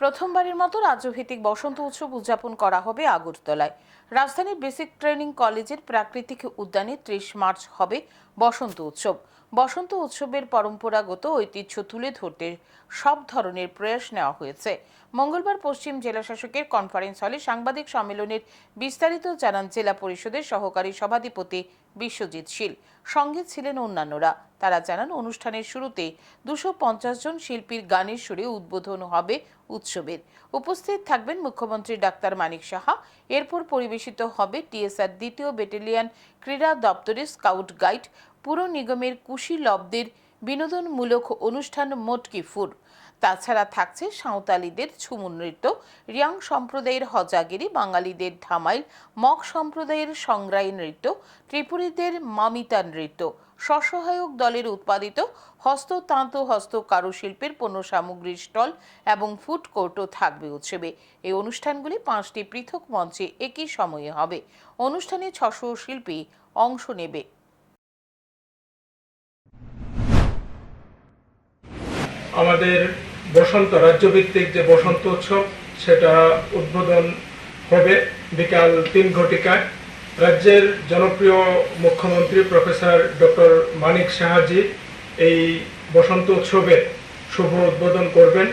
প্রথমবারের মতো রাজ্যভিত্তিক বসন্ত উৎসব উদযাপন করা হবে আগরতলায়। রাজধানীর বেসিক ট্রেনিং কলেজের প্রাকৃতিক উদ্যানে ত্রিশ মার্চ হবে বসন্ত উৎসব। বসন্ত উৎসবের পরম্পরাগত ঐতিহ্য তুলে ধরতে সব ধরনের প্রয়াস নেওয়া হয়েছে। মঙ্গলবার পশ্চিম জেলা শাসকের কনফারেন্স হলে সাংবাদিক সম্মেলনের বিস্তারিত জানান জেলা পরিষদের সহকারী সভাধিপতি বিশ্বজিৎ শীল। সঙ্গে ছিলেন অন্যান্যরা। তারা জানান, অনুষ্ঠানের শুরুতে দুশো জন শিল্পীর গানের সুরে উদ্বোধন হবে উৎসবের। উপস্থিত থাকবেন মুখ্যমন্ত্রী ডাক্তার মানিক সাহা। এরপর পরিবেশিত হবে টিএসআর দ্বিতীয় ব্যাটালিয়ন ক্রীড়া দপ্তরের স্কাউট গাইড পুর নিগমের কুশি লব্দের বিনোদনমূলক অনুষ্ঠান মোটকি ফুর। তাছাড়া থাকছে সাঁওতালিদের ঝুমুর নৃত্য, রিয়াং সম্প্রদায়ের হজাগিরি, বাঙালিদের ধামাইল মগ সম্প্রদায়ের সংগ্রাই নৃত্য, ত্রিপুরীদের মামিতা নৃত্য, স্বসহায়ক দলের উৎপাদিত হস্ততাঁত হস্ত কারুশিল্পের পণ্য সামগ্রীর স্টল এবং ফুড কোর্টও থাকবে উৎসবে। এই অনুষ্ঠানগুলি পাঁচটি পৃথক মঞ্চে একই সময়ে হবে। অনুষ্ঠানে ছশো শিল্পী অংশ নেবে। আমাদের বসন্ত, রাজ্যভিত্তিক যে বসন্ত উৎসব, সেটা উদ্বোধন হবে বিকাল তিন ঘটিকায়। রাজ্যের জনপ্রিয় মুখ্যমন্ত্রী প্রফেসর ডক্টর মানিক সাহাজি এই বসন্ত উৎসবের শুভ উদ্বোধন করবেন।